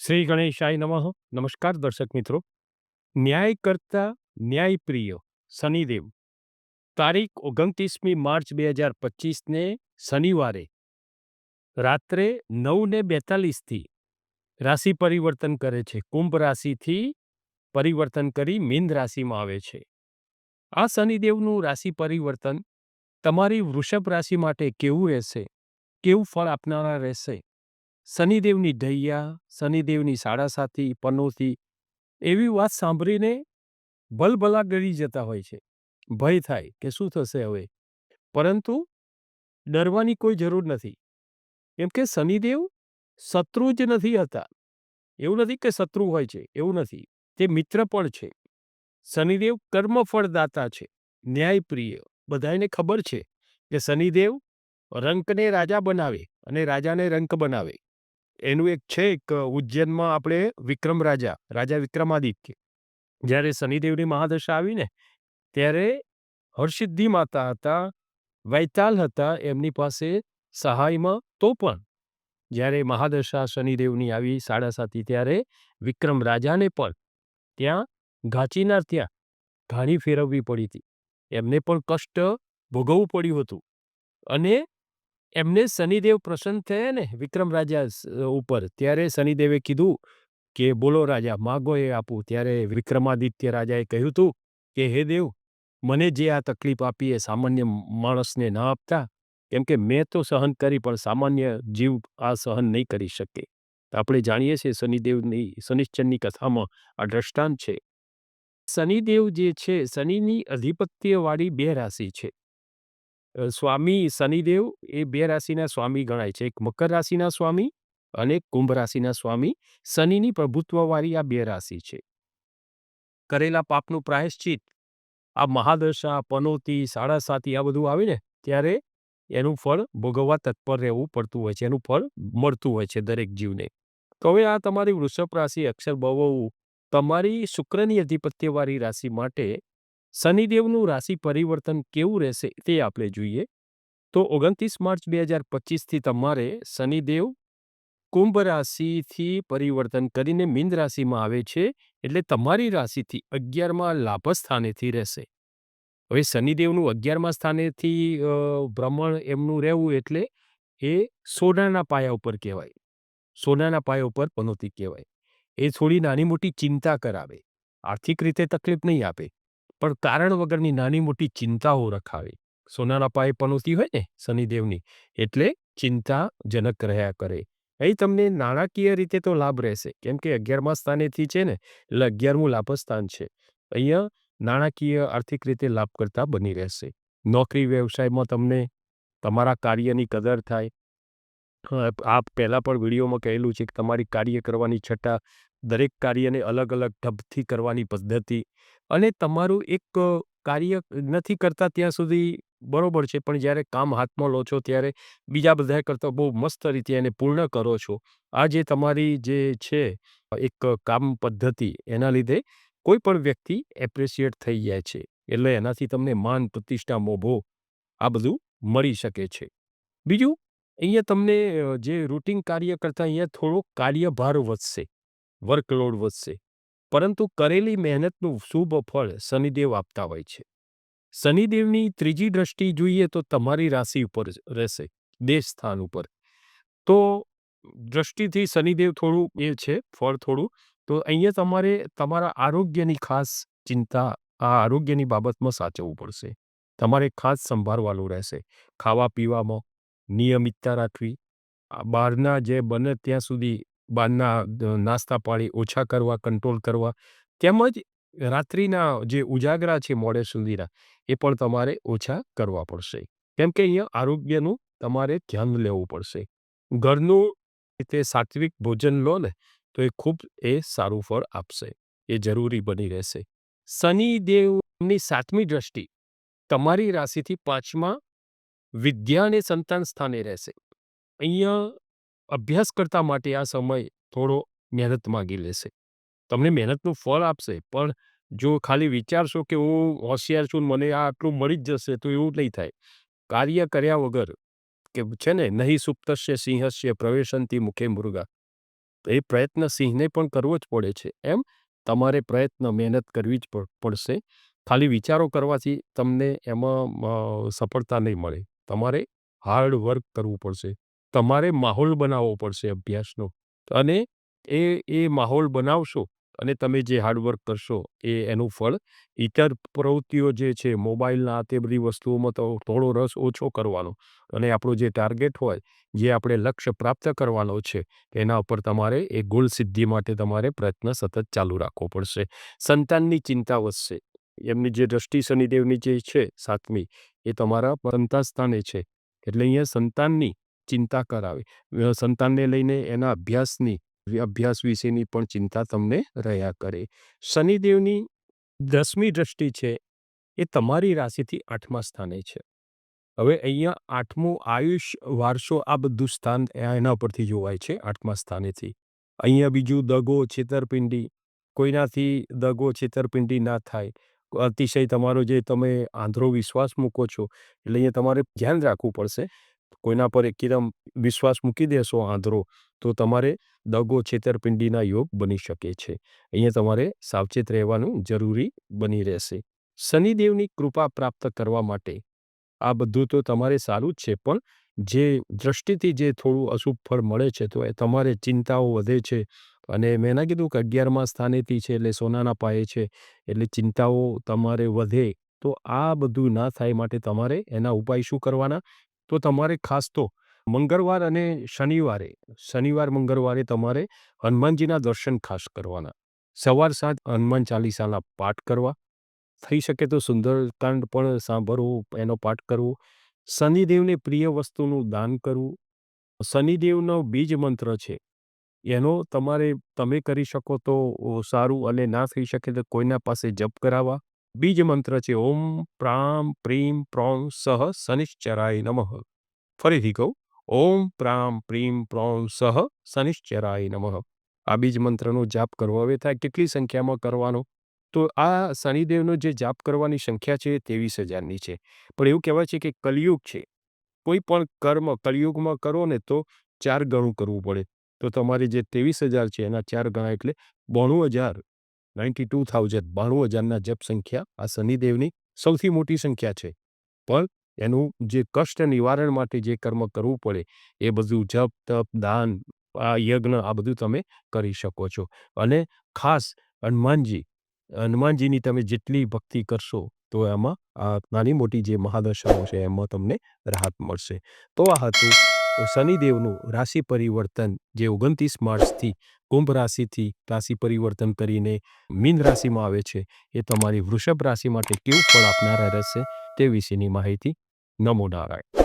શ્રી ગણેશાય નમઃ. નમસ્કાર દર્શક મિત્રો. ન્યાય કરતા ન્યાયપ્રિય શનિદેવ. તારીખ ઓગણત્રીસમી માર્ચ બે હજાર પચીસને શનિવારે રાત્રે નવને બેતાલીસથી રાશિ પરિવર્તન કરે છે. કુંભ રાશિથી પરિવર્તન કરી મીન રાશિમાં આવે છે. આ શનિદેવનું રાશિ પરિવર્તન તમારી વૃષભ રાશિ માટે કેવું રહેશે? કેવું ફળ આપનારા રહેશે? શનિદેવની ઢૈયા, શનિદેવની સાડાસાતી પનોથી એવી વાત સાંભળીને ભલભલા ડરી જતા હોય છે. ભય થાય કે શું થશે હવે? પરંતુ ડરવાની કોઈ જરૂર નથી. કેમ કે શનિદેવ શત્રુ જ નથી હતા. એવું નથી કે શત્રુ હોય છે, એવું નથી. તે મિત્ર પણ છે. શનિદેવ કર્મફળદાતા છે, ન્યાયપ્રિય. બધાને ખબર છે કે શનિદેવ રંકને રાજા બનાવે અને રાજાને રંક બનાવે. એનું એક છે એક ઉજ્જૈનમાં આપણે વિક્રમ રાજા રાજા વિક્રમાદિત્ય. જ્યારે શનિદેવની મહાદશા આવી ને ત્યારે હરસિદ્ધિ માતા હતા, વૈતાલ હતા એમની પાસે સહાયમાં તો પણ. જ્યારે મહાદશા શનિદેવની આવી સાડા સાતી ત્યારે વિક્રમ રાજાને પણ ત્યાં ઘાચીનાર ત્યાં ઘાણી ફેરવવી પડી હતી. એમને પણ કષ્ટ ભોગવવું પડ્યું હતું. અને એમને શનિદેવ પ્રસન્ન થયા ને વિક્રમ રાજા ઉપર, ત્યારે શનિદેવે કીધું કે, બોલો રાજા, માગો એ આપું. ત્યારે વિક્રમાદિત્ય રાજાએ કહ્યું હતું કે, હે દેવ, મને જે આ તકલીફ આપી એ સામાન્ય માણસને ન આપતા, કેમ કે મેં તો સહન કરી, પણ સામાન્ય જીવ આ સહન નહીં કરી શકે. આપણે જાણીએ છીએ શનિદેવની, શનિશ્ચરની કથામાં આ દ્રષ્ટાંત છે. શનિદેવ જે છે, શનિની અધિપત્યવાળી બે રાશિ છે. સ્વામી શનિદેવ એ બે રાશિના સ્વામી ગણાય છે. એક મકર રાશિના સ્વામી અને કુંભ રાશિના સ્વામી. શનિની પ્રભુત્વવાળી આ બે રાશિ છે. કરેલા પાપનું પ્રાયશ્ચિત, આ મહાદશા, પનોતી સાડા સાતી આ બધું આવે ને ત્યારે એનું ફળ ભોગવવા તત્પર રહેવું પડતું હોય છે. એનું ફળ મળતું હોય છે દરેક જીવને. તો હવે આ તમારી વૃષભ રાશિ અક્ષર બવવું તમારી શુક્રની અધિપત્યવાળી રાશિ માટે શનિદેવનું રાશિ પરિવર્તન કેવું રહેશે તે આપણે જોઈએ. તો ઓગણત્રીસ માર્ચ બે હજાર પચીસથી તમારે શનિદેવ કુંભ રાશિથી પરિવર્તન કરીને મીન રાશિમાં આવે છે એટલે તમારી રાશિથી અગિયારમાં લાભ સ્થાનેથી રહેશે. હવે શનિદેવનું અગિયારમાં સ્થાનેથી ભ્રમણ એમનું રહેવું એટલે એ સોનાના પાયા ઉપર કહેવાય. સોનાના પાયા ઉપર પનોતી કહેવાય. એ થોડી નાની મોટી ચિંતા કરાવે. આર્થિક રીતે તકલીફ નહીં આપે. પણ કારણ વગરની નાની મોટી ચિંતાઓ રખાવે. સોનાના પાયે પનોતી હોય ને શનિદેવની, એટલે ચિંતાજનક રહ્યા કરે. અહીં તમને નાણાકીય રીતે તો લાભ રહેશે, કેમ કે અગિયારમા સ્થાનેથી છે ને, એટલે અગિયારમું લાભસ્થાન છે. અહીંયા નાણાકીય આર્થિક રીતે લાભ કરતા બની રહેશે. નોકરી વ્યવસાયમાં તમને તમારા કાર્યની કદર થાય. આ પહેલાં પણ વિડીયોમાં કહેલું છે કે તમારી કાર્ય કરવાની છઠ્ઠા દરેક કાર્યને અલગ અલગ ઢબથી કરવાની પદ્ધતિ અને તમારું એક કાર્ય નથી કરતા ત્યાં સુધી બરોબર છે, પણ જ્યારે કામ હાથમાં લો છો ત્યારે બીજા બધા કરતાં બહુ મસ્ત રીતે એને પૂર્ણ કરો છો. આ જે તમારી જે છે, એક કામ પદ્ધતિ, એના લીધે કોઈ પણ વ્યક્તિ એપ્રિશિએટ થઈ જાય છે, એટલે એનાથી તમને માન પ્રતિષ્ઠા મોભો આ બધું મળી શકે છે. બીજું, અહીંયા તમને જે રૂટિન કાર્ય કરતાં અહીંયા થોડો કાર્યભાર વધશે, વર્કલોડ વધશે. પરંતુ કરેલી મહેનતનું શુભ ફળ શનિદેવ આપતા હોય છે. શનિદેવની ત્રીજી દ્રષ્ટિ જોઈએ તો તમારી રાશિ ઉપર રહેશે, દેશ સ્થાન ઉપર. તો દ્રષ્ટિથી શનિદેવ થોડું એ છે, ફળ થોડું. તો અહીંયા તમારે તમારા આરોગ્યની ખાસ ચિંતા, આ આરોગ્યની બાબતમાં સાચવવું પડશે. તમારે ખાસ સંભાળવાનું રહેશે. ખાવા પીવામાં નિયમિતતા રાખવી. બહારના જે બને ત્યાં સુધી બહારના નાસ્તા પાણી ઓછા કરવા, કંટ્રોલ કરવા, તેમજ રાત્રિના જે ઉજાગરા છે મોડે સુધીના, એ પણ તમારે ઓછા કરવા પડશે. કેમ કે અહીંયા આરોગ્યનું તમારે ધ્યાન લેવું પડશે. ઘરનું રીતે સાત્વિક ભોજન લો ને, તો એ ખૂબ એ સારું ફળ આપશે. એ જરૂરી બની રહેશે. શનિદેવની સાતમી દ્રષ્ટિ, તમારી રાશિથી પાંચમા વિદ્યા અને સંતાન સ્થાને રહેશે. અહીંયા અભ્યાસ કરતા માટે આ સમય થોડો મહેનત માગી લેશે. તમને મહેનતનું ફળ આપશે, પણ જો ખાલી વિચારશો કે હું હોશિયાર છું મને આ આટલું મળી જ જશે, તો એવું નહીં થાય. કાર્ય કર્યા વગર કે છે ને, નહીં સુપ્તસ્ય સિંહસ્ય પ્રવેશંતી મુખે મુર્ગા એ પ્રયત્ન સિંહને પણ કરવો જ પડે છે. એમ તમારે પ્રયત્ન, મહેનત કરવી જ પડશે. ખાલી વિચારો કરવાથી તમને એમાં સફળતા નહીં મળે. તમારે હાર્ડ વર્ક કરવું પડશે. તમારે માહોલ બનાવવો પડશે અભ્યાસનો. અને એ એ માહોલ બનાવશો અને તમે જે હાર્ડવર્ક કરશો એ એનું ફળ. ઇતર પ્રવૃત્તિઓ જે છે, મોબાઈલના તે બધી વસ્તુઓમાં તો થોડો રસ ઓછો કરવાનો. અને આપણો જે ટાર્ગેટ હોય, જે આપણે લક્ષ્ય પ્રાપ્ત કરવાનો છે, એના ઉપર તમારે એ ગોલ સિદ્ધિ માટે તમારે પ્રયત્ન સતત ચાલુ રાખવો પડશે. સંતાનની ચિંતા વધશે. એમની જે દ્રષ્ટિ શનિદેવની જે છે સાતમી, એ તમારા સંતાન સ્થાને છે. એટલે અહીંયા સંતાનની ચિંતા કરાવે. સંતાનને લઈને એના અભ્યાસની અભ્યાસ વિશેની પણ ચિંતા તમને રહ્યા કરે. શનિદેવની દસમી દ્રષ્ટિ છે, એ તમારી રાશિથી આઠમા સ્થાને છે. હવે અહીંયા આઠમું આયુષ વારસો આ બધું સ્થાન એના પરથી જોવાય છે, આઠમા સ્થાનેથી. અહીંયા બીજું દગો છેતરપિંડી, કોઈનાથી દગો છેતરપિંડી ના થાય. અતિશય તમારો જે તમે આંધળો વિશ્વાસ મૂકો છો, એટલે અહીંયા તમારે ધ્યાન રાખવું પડશે. કોઈના પર એકદમ વિશ્વાસ મૂકી દેશો આંધળો, તો તમારે દગો, છેતરપિંડીના યોગ બની શકે છે. અહીંયા તમારે સાવચેત રહેવાનું જરૂરી બની રહેશે. શનિદેવની કૃપા પ્રાપ્ત કરવા માટે આ બધું તો તમારે સારું જ છે, પણ જે દ્રષ્ટિથી જે થોડું અશુભ ફળ મળે છે, તો એ તમારે ચિંતાઓ વધે છે. અને મેં ના કીધું કે અગિયારમા સ્થાનેથી છે, એટલે સોનાના પાયે છે, એટલે ચિંતાઓ તમારે વધે, તો આ બધું ના થાય માટે તમારે એના ઉપાય શું કરવાના? તો તમારે ખાસ તો મંગળવાર અને શનિવારે, શનિવાર, મંગળવારે તમારે હનુમાનજીના દર્શન ખાસ કરવાના. સવાર સાંજ હનુમાન ચાલીસાના પાઠ કરવા. થઈ શકે તો સુંદરકાંડ પણ સાંભળવું એનો પાઠ કરવો. શનિદેવને પ્રિય વસ્તુનું દાન કરવું. શનિદેવનો બીજ મંત્ર છે. એનો તમારે, તમે કરી શકો તો સારું, અને ના થઈ શકે તો કોઈના પાસે જપ કરાવવા. બીજ મંત્ર છે, ઓમ પ્રામ પ્રીમ પ્રોમ સહ શનિશ્ચરાય નમઃ. ફરીથી કહું, ઓમ પ્રામ પ્રીમ પ્રોમ સહ શનિશ્ચરાય નમઃ. આ બીજ મંત્રનો જાપ કરવો, હવે થાય કેટલી સંખ્યામાં કરવાનો? તો આ શનિદેવનો જે જાપ કરવાની સંખ્યા છે એ ત્રેવીસ હજારની છે. પણ એવું કહેવાય છે કે કલિયુગ છે. કોઈ પણ કર્મ કલિયુગમાં કરો ને તો ચાર ગણું કરવું પડે. તો તમારે જે ત્રેવીસ હજાર છે, એના ચાર ગણા એટલે બોણું હજાર નાઇન્ટી ટુ થાઉઝન્ડ બાણું હજારના જપ સંખ્યા આ શનિદેવની સૌથી મોટી સંખ્યા છે. પણ એનું જે કષ્ટ નિવારણ માટે જે કર્મ કરવું પડે, એ બધું જપ, તપ, દાન, આ યજ્ઞ, આ બધું તમે કરી શકો છો. અને ખાસ હનુમાનજી, હનુમાનજીની તમે જેટલી ભક્તિ કરશો, તો એમાં આ નાની મોટી જે મહાદશાઓ છે, એમાં તમને રાહત મળશે. તો આ હતું શનિદેવનું રાશિ પરિવર્તન જે ઓગણત્રીસ માર્ચથી કુંભ રાશિથી રાશિ પરિવર્તન કરીને મીન રાશિમાં આવે છે, એ તમારી વૃષભ રાશિ માટે કેવું ફળ આપનારા રહેશે તે વિશેની માહિતી નમો નારાયણ.